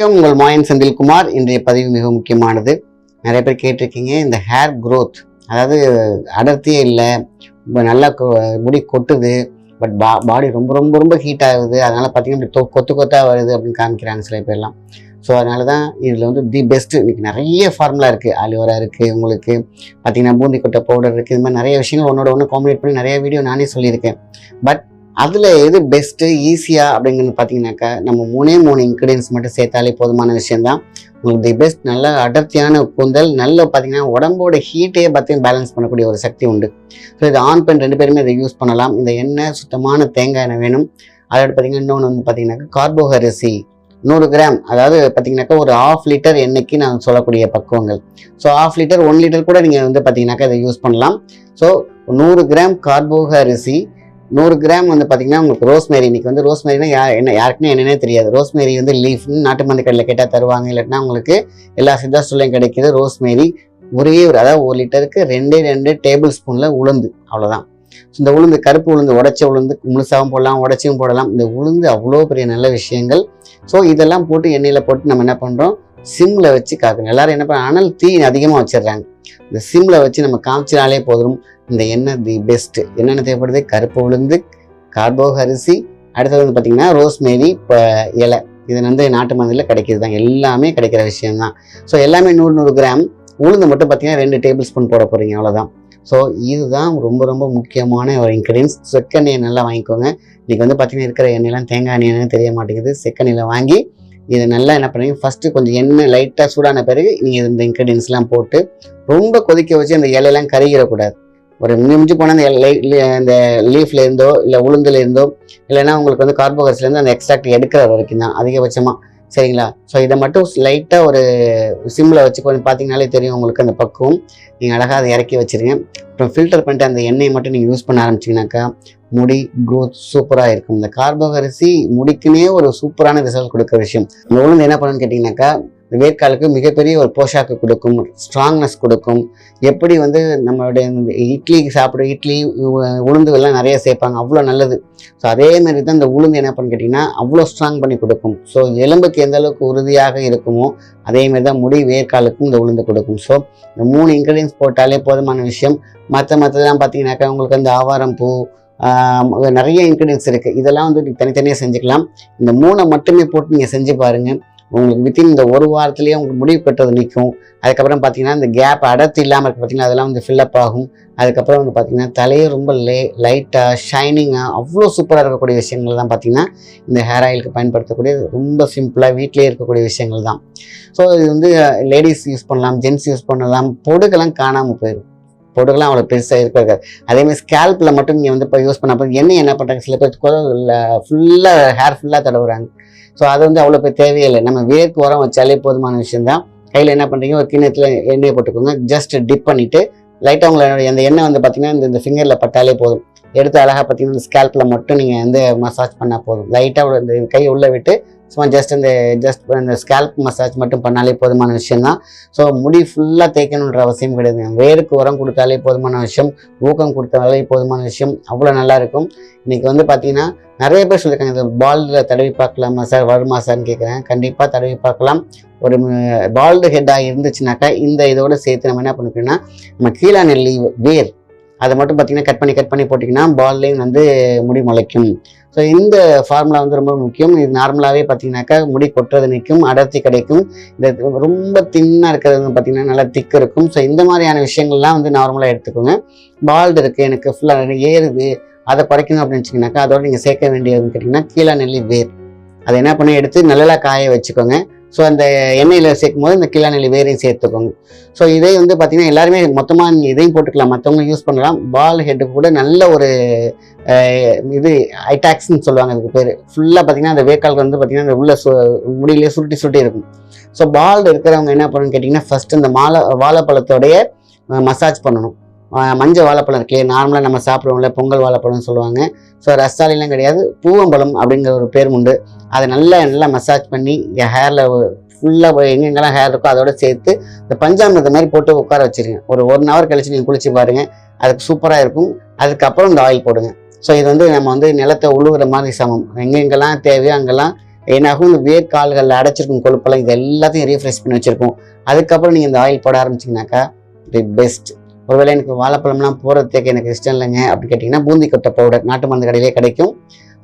வணக்கம். உங்கள் மாயன் செந்தில்குமார். இன்றைய பதிவு மிக முக்கியமானது. நிறைய பேர் கேட்டிருக்கீங்க இந்த ஹேர் க்ரோத் அதாவது அடர்த்தியே இல்லை. நல்லா முடி கொட்டுது. பட் பா பாடி ரொம்ப ரொம்ப ரொம்ப ஹீட் ஆகுது. அதனால் பார்த்தீங்கன்னா இப்படி தொ- கொத்து கொத்தாக வருது அப்படின்னு காமிக்கிறாங்க சில பேர்லாம். ஸோ அதனால தான் இதில் வந்து தி பெஸ்ட்டு இன்றைக்கி நிறைய ஃபார்முலா இருக்குது அலியோரா இருக்குது உங்களுக்கு பார்த்தீங்கன்னா பூந்தி கொட்டை பவுடர் இருக்குது இது மாதிரி நிறைய விஷயங்கள் ஒன்னோட ஒன்று காம்பினேட் பண்ணி நிறைய வீடியோ நானே சொல்லியிருக்கேன். பட் அதில் எது பெஸ்ட்டு ஈஸியாக அப்படிங்கிறது பார்த்தீங்கன்னாக்கா நம்ம மூணே மூணு இன்க்ரீடியன்ஸ் மட்டும் சேர்த்தாலே போதுமான விஷயந்தான் உங்களுக்கு தி பெஸ்ட் நல்ல அடர்த்தியான கூந்தல் நல்ல பார்த்தீங்கன்னா உடம்போட ஹீட்டையே பார்த்து பேலன்ஸ் பண்ணக்கூடிய ஒரு சக்தி உண்டு. ஸோ இது ஆண் பெண் ரெண்டு பேருமே இதை யூஸ் பண்ணலாம். இந்த எண்ணெய் சுத்தமான தேங்காய் எண்ணெய் வேணும். அதோட பார்த்தீங்கன்னா இன்னொன்று வந்து பார்த்தீங்கன்னாக்கா கார்போஹரிசி நூறு கிராம் அதாவது பார்த்தீங்கன்னாக்கா ஒரு ஆஃப் லிட்டர் எண்ணெய்க்கு நான் சொல்லக்கூடிய பக்குவங்கள். So half litre one litre கூட நீங்கள் வந்து பார்த்தீங்கன்னாக்கா இதை யூஸ் பண்ணலாம். ஸோ நூறு கிராம் கார்போக அரிசி நூறு கிராம் வந்து பார்த்தீங்கன்னா உங்களுக்கு ரோஸ்மேரி இன்னைக்கு வந்து ரோஸ்மேரினா யார் என்ன யாருக்குன்னு என்னன்னே தெரியாது. ரோஸ்மேரி வந்து லீஃப்னு நாட்டு மருந்து கடையில் கேட்டால் தருவாங்க. இல்லாட்டினா உங்களுக்கு எல்லா சித்தாஸ்டூலையும் கிடைக்கிது ரோஸ்மேரி ஒரே ஒரு அதாவது ஒரு லிட்டருக்கு ரெண்டே ரெண்டு டேபிள் ஸ்பூனில் உளுந்து அவ்வளோதான் இந்த உளுந்து கருப்பு உளுந்து உடச்ச உளுந்து முழுசாகவும் போடலாம் உடச்சியும் போடலாம். இந்த உளுந்து அவ்வளோ பெரிய நல்ல விஷயங்கள். ஸோ இதெல்லாம் போட்டு எண்ணெயில் போட்டு நம்ம என்ன பண்ணுறோம் சிம்மில் வச்சு காக்கணும். எல்லாரும் என்ன பண்ணுறாங்க ஆனால் தீ அதிகமாக வச்சிடுறாங்க. இந்த சிம்மில் வச்சு நம்ம காமிச்சினாலே போதும். இந்த எண்ணெய் தி பெஸ்ட் என்னென்ன தேவைப்படுது? கருப்பு உளுந்து கார்போக அரிசி அடுத்தது வந்து பார்த்திங்கன்னா ரோஸ்மேரி இப்போ இலை. இது வந்து நாட்டு மருந்தில் கிடைக்கிது தான் எல்லாமே கிடைக்கிற விஷயம்தான். ஸோ எல்லாமே நூறு நூறு கிராம். உளுந்து மட்டும் பார்த்தீங்கன்னா ரெண்டு டேபிள் ஸ்பூன் போட போகிறீங்க அவ்வளோதான் ஸோ இதுதான் ரொம்ப ரொம்ப முக்கியமான ஒரு இன்க்ரீடியன்ஸ் செக்கெண்ணெயை நல்லா வாங்கிக்கோங்க. இன்றைக்கி வந்து பார்த்தீங்கன்னா இருக்கிற எண்ணெய்லாம் தேங்காய் எண்ணெய்னு தெரிய மாட்டேங்குது. செக்கெண்ணெயில் வாங்கி இதை நல்லா என்ன பண்ணுவீங்க ஃபஸ்ட்டு கொஞ்சம் எண்ணெய் லைட்டாக சூடான பிறகு நீங்கள் இந்த இன்க்ரீடியன்ஸ்லாம் போட்டு ரொம்ப கொதிக்க வச்சு அந்த இலையெல்லாம் கருகிடக்கூடாது. ஒரு மிஞ்சி போனால் அந்த இலை- அந்த லீஃப்ல இருந்தோ இல்லை உளுந்துல இருந்தோ இல்லைன்னா உங்களுக்கு வந்து கார்போஹைட்ரேட்ஸ்லேருந்து அந்த எக்ஸ்ட்ராக்ட் எடுக்கிற வரைக்கும் தான் அதிகபட்சமாக சரிங்களா? ஸோ இதை மட்டும் லைட்டாக ஒரு சிம்மில் வச்சு கொஞ்சம் பார்த்தீங்கனாலே தெரியும் உங்களுக்கு அந்த பக்குவம். நீங்கள் அழகாக அதை இறக்கி வச்சிருங்க. அப்புறம் ஃபில்டர் பண்ணிட்டு அந்த எண்ணெயை மட்டும் நீங்கள் யூஸ் பண்ண ஆரம்பிச்சிங்கனாக்கா முடி க்ரோத் சூப்பராக இருக்கும். இந்த கார்போஹரிசி முடிக்குனே ஒரு சூப்பரான ரிசல்ட் கொடுக்குற விஷயம். இந்த உளுந்து என்ன பண்ணுன்னு கேட்டிங்கனாக்கா இந்த வேர்க்காலுக்கு மிகப்பெரிய ஒரு போஷாக்கு கொடுக்கும் ஸ்ட்ராங்னஸ் கொடுக்கும். எப்படி வந்து நம்மளுடைய இந்த இட்லி சாப்பிட இட்லி உளுந்துகள்லாம் நிறைய சேர்ப்பாங்க அவ்வளோ நல்லது. ஸோ அதே மாதிரி தான் இந்த உளுந்து என்ன பண்ணு கேட்டிங்கன்னா அவ்வளோ ஸ்ட்ராங் பண்ணி கொடுக்கும். ஸோ எலும்புக்கு எந்த அளவுக்கு உறுதியாக இருக்குமோ அதே மாதிரி தான் முடி வேர்க்காலுக்கும் இந்த உளுந்து கொடுக்கும். ஸோ இந்த மூணு இன்க்ரீடியன்ஸ் போட்டாலே போதுமான விஷயம். மற்ற மற்றதெல்லாம் பார்த்தீங்கன்னாக்கா உங்களுக்கு அந்த ஆவாரம் பூ நிறைய இன்க்ரீடியன்ஸ் இருக்குது இதெல்லாம் வந்து தனித்தனியாக செஞ்சுக்கலாம். இந்த மூணை மட்டுமே போட்டு நீங்கள் செஞ்சு பாருங்கள் உங்களுக்கு வித்தின் இந்த ஒரு வாரத்திலேயே உங்களுக்கு முடிவு கட்டுறது நிற்கும். அதுக்கப்புறம் பார்த்தீங்கன்னா இந்த கேப் அடர்த்தி இல்லாமல் இருக்குது பார்த்தீங்கன்னா அதெல்லாம் வந்து ஃபில்லப் ஆகும். அதுக்கப்புறம் வந்து பார்த்தீங்கன்னா தலையே ரொம்ப லே லைட்டாக ஷைனிங்காக அவ்வளோ சூப்பராக இருக்கக்கூடிய விஷயங்கள் தான் பார்த்தீங்கன்னா இந்த ஹேர் ஆயிலுக்கு பயன்படுத்தக்கூடிய ரொம்ப சிம்பிளாக வீட்டிலே இருக்கக்கூடிய விஷயங்கள் தான். ஸோ இது வந்து லேடிஸ் யூஸ் பண்ணலாம் ஜென்ஸ் யூஸ் பண்ணலாம். பொடுகெல்லாம் காணாமல் போயிடும் பொடுகெல்லாம் அவ்வளோ பெருசாக இருக்காது. அதேமாதிரி ஸ்கேல்பில் மட்டும் நீங்கள் வந்து இப்போ யூஸ் பண்ண போது என்ன பண்ணுறாங்க? சில பேர் ஃபுல்லாக ஹேர் ஃபுல்லாக தடவுறாங்க. ஸோ அது வந்து அவ்வளோ பெரிய தேவையில்லை. நம்ம வேர்க்கு உரம் வச்சாலே போதுமான விஷயம்தான். கையில் என்ன பண்ணுறீங்க ஒரு கிண்ணத்தில் எண்ணெயை போட்டுக்கோங்க. ஜஸ்ட் டிப் பண்ணிவிட்டு லைட்டாக உங்களோட அந்த எண்ணெய் வந்து பார்த்தீங்கன்னா இந்த இந்த ஃபிங்கரில் பட்டாலே போதும். எடுத்து அழகாக பார்த்தீங்கன்னா இந்த ஸ்கேல்பில் மட்டும் நீங்கள் வந்து மசாஜ் பண்ணால் போதும். லைட்டாக இந்த கையை உள்ளே விட்டு சும்மா ஜஸ்ட் இந்த ஜஸ்ட் அந்த ஸ்கேல்ப் மசாஜ் மட்டும் பண்ணாலே போதுமான விஷயம்தான் ஸோ முடி ஃபுல்லாக தேய்க்கணுன்ற அவசியம் கிடையாது. வேருக்கு உரம் கொடுத்தாலே போதுமான விஷயம் ஊக்கம் கொடுத்தாலே போதுமான விஷயம் அவ்வளோ நல்லாயிருக்கும் இன்றைக்கி வந்து பார்த்தீங்கன்னா நிறைய பேர் சொல்லியிருக்காங்க இந்த பால்டில் தடவி பார்க்கலாமா சார் வருமா சார்னு கேட்குறேன் கண்டிப்பாக தடவி பார்க்கலாம். ஒரு பால்டு ஹெட்டாக இருந்துச்சுனாக்கா இந்த இதோட சேர்த்து நம்ம என்ன பண்ணிக்கணும்னா நம்ம கீழே நெல்லி வேர் அதை மட்டும் பார்த்தீங்கன்னா கட் பண்ணி கட் பண்ணி போட்டிங்கன்னா பால்லையும் வந்து முடி முளைக்கும். ஸோ இந்த ஃபார்முலா வந்து ரொம்ப முக்கியம். இது நார்மலாகவே பார்த்தீங்கன்னாக்கா முடி கொட்டுறது நிற்கும் அடர்த்தி கிடைக்கும். இந்த ரொம்ப தின்னாக இருக்கிறது வந்து பார்த்தீங்கன்னா நல்லா திக்கு இருக்கும். ஸோ இந்த மாதிரியான விஷயங்கள்லாம் வந்து நார்மலாக எடுத்துக்கோங்க. பால்டு இருக்குது எனக்கு ஃபுல்லாக ஏறுது அதை குறைக்கணும் அப்படின்னு வச்சிங்கனாக்கா அதோட நீங்கள் சேர்க்க வேண்டியதுன்னு கேட்டிங்கன்னா கீழே நெல்லி வேர். அதை என்ன பண்ணி எடுத்து நல்லா காய வச்சுக்கோங்க. ஸோ அந்த எண்ணெயில் சேர்க்கும் போது இந்த கீழா வேரையும் சேர்த்துக்கோங்க. ஸோ இதே வந்து பார்த்தீங்கன்னா எல்லாருமே மொத்தமாக நீங்கள் இதையும் போட்டுக்கலாம். மற்றவங்க யூஸ் பண்ணலாம். பால் ஹெட்டுக்கு கூட நல்ல ஒரு இது ஐடாக்ஸ்ன்னு சொல்லுவாங்க அதுக்கு பேர். ஃபுல்லாக பார்த்தீங்கன்னா அந்த வேக்கால் வந்து பார்த்திங்கன்னா அந்த உள்ள சு முடியிலே சுருட்டி சுருட்டி இருக்கும். ஸோ பால் இருக்கிறவங்க என்ன பண்ணணும்னு கேட்டிங்கன்னா ஃபஸ்ட்டு இந்த மாலை வாழைப்பழத்தோடைய மசாஜ் பண்ணணும். மஞ்சள் வாழைப்பழம் இருக்கு நார்மலாக நம்ம சாப்பிடுவோம்ல பொங்கல் வாழைப்பழம்னு சொல்லுவாங்க. ஸோ ரஸ்தாலிலாம் கிடையாது பூவம்பழம் அப்படிங்கிற ஒரு பேர் உண்டு. அதை நல்லா நல்லா மசாஜ் பண்ணி ஹேரில் ஃபுல்லாக எங்கெங்கெல்லாம் ஹேர் இருக்கோ அதோட சேர்த்து இந்த பஞ்சாமிரத்தை மாதிரி போட்டு உட்கார வச்சிருங்க. ஒரு ஒன் ஹவர் கழிச்சு நீங்கள் குளிச்சு பாருங்கள் அதுக்கு சூப்பராக இருக்கும். அதுக்கப்புறம் இந்த ஆயில் போடுங்க. ஸோ இது வந்து நம்ம வந்து நிலத்தை உழுகிற மாதிரி சமம். எங்கெங்கெல்லாம் தேவையோ அங்கெல்லாம் என்னாகும் இந்த வேர் கால்களில் அடைச்சிருக்கும் கொழுப்பெல்லாம் இது எல்லாத்தையும் ரீஃப்ரெஷ் பண்ணி வச்சுருக்கோம் அதுக்கப்புறம் நீங்கள் இந்த ஆயில் போட ஆரம்பிச்சிங்கனாக்கா தி பெஸ்ட் ஒருவேளை எனக்கு வாழைப்பழம்லாம் போகிறதுக்கு எனக்கு இஷ்டம் இல்லைங்க அப்படின்னு கேட்டிங்கன்னா பூந்தி கொட்டை பவுடர் நாட்டு மருந்து கடையிலே கிடைக்கும்.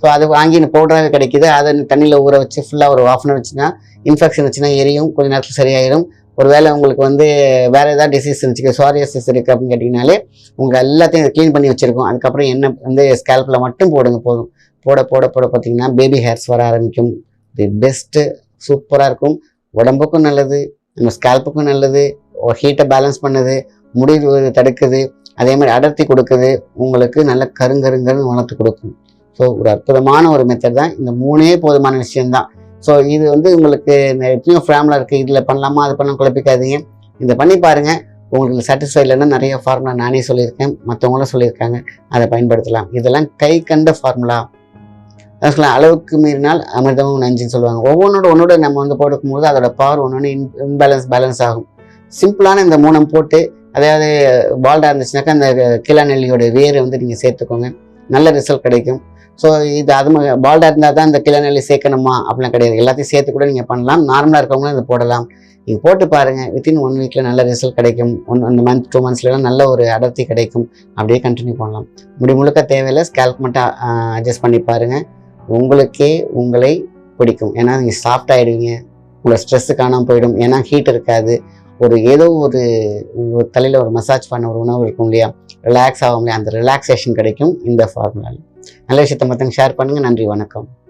ஸோ அது வாங்கி இந்த பவுடராகவே கிடைக்குது. அதை தண்ணியில் ஊற வச்சு ஃபுல்லாக ஒரு ஆஃப் அன் வச்சுன்னா இன்ஃபெக்ஷன் வச்சுன்னா எரியும். கொஞ்ச நேரத்தில் சரியாயிடும் ஒருவேளை உங்களுக்கு வந்து வேறு ஏதாவது டிசீஸ் இருந்துச்சு சோரியசிஸ் இருக்குது அப்படின்னு கேட்டிங்கனாலே உங்கள் எல்லாத்தையும் க்ளீன் பண்ணி வச்சுருக்கோம். அதுக்கப்புறம் என்ன வந்து ஸ்கேல்பில் மட்டும் போடுங்க போதும். போட போட போட பார்த்தீங்கன்னா பேபி ஹேர்ஸ் வர ஆரம்பிக்கும். தி பெஸ்ட்டு சூப்பராக இருக்கும். உடம்புக்கும் நல்லது நம்ம ஸ்கேல்புக்கும் நல்லது ஹீட்டை பேலன்ஸ் பண்ணுது. முடிவு தடுக்குது அதே மாதிரி அடர்த்தி கொடுக்குது உங்களுக்கு நல்ல கருங்கருங்கருன்னு வளர்த்து கொடுக்கும். ஸோ ஒரு அற்புதமான ஒரு மெத்தட் தான். இந்த மூணே போதுமான விஷயம்தான். ஸோ இது வந்து உங்களுக்கு எப்பயும் ஃபார்முலா இருக்குது இதில் பண்ணலாமா அது பண்ணலாம் குழப்பிக்காதீங்க. இதை பண்ணி பாருங்கள் உங்களுக்கு சாட்டிஸ்ஃபை இல்லைன்னா நிறைய ஃபார்முலா நானே சொல்லியிருக்கேன். மற்றவங்களும் சொல்லியிருக்காங்க. அதை பயன்படுத்தலாம். இதெல்லாம் கை கண்ட ஃபார்முலா சொல்லலாம் அளவுக்கு மீறினால் அமிர்தமும் நஞ்சுன்னு சொல்லுவாங்க. ஒவ்வொன்றோட ஒன்றோட நம்ம வந்து போட்டுக்கும் போது அதோட பவர் ஒன்று இன் இன்பேலன்ஸ் பேலன்ஸ் ஆகும். சிம்பிளான இந்த மூணம் போட்டு அதாவது பால்டாக இருந்துச்சுனாக்கா அந்த கிளா நெல்லியோட வேரை வந்து நீங்கள் சேர்த்துக்கோங்க. நல்ல ரிசல்ட் கிடைக்கும். ஸோ இது அது பால்டாக இருந்தால் தான் இந்த கிளநெல்லி சேர்க்கணுமா? அப்படிலாம் கிடையாது. எல்லாத்தையும் சேர்த்து கூட நீங்கள் பண்ணலாம். நார்மலாக இருக்கவங்களும் இதை போடலாம். நீங்கள் போட்டு பாருங்கள் வித்தின் ஒன் வீக்கில் நல்ல ரிசல்ட் கிடைக்கும். ஒன் அந்த மந்த் டூ மந்த்ஸ்லாம் நல்ல ஒரு அடர்த்தி கிடைக்கும். அப்படியே கண்டினியூ பண்ணலாம். முடி முழுக்க தேவையில்லை. ஸ்கேல்ப் மட்டும் அட்ஜஸ்ட் பண்ணி பாருங்கள் உங்களுக்கே உங்களை பிடிக்கும். ஏன்னா நீங்கள் சாஃப்ட் ஆகிடுவீங்க உங்களை ஸ்ட்ரெஸ்ஸு காணாமல் போயிடும். ஏன்னா ஹீட் இருக்காது. ஒரு ஏதோ ஒரு ஒரு தலையில் ஒரு மசாஜ் பண்ண ஒரு உணவு இருக்கும் இல்லையா? ரிலாக்ஸ் ஆகும் இல்லையா? அந்த ரிலாக்ஸேஷன் கிடைக்கும் இந்த ஃபார்முலாவில் நல்ல விஷயத்தை மற்றவங்க ஷேர் பண்ணுங்கள் நன்றி வணக்கம்.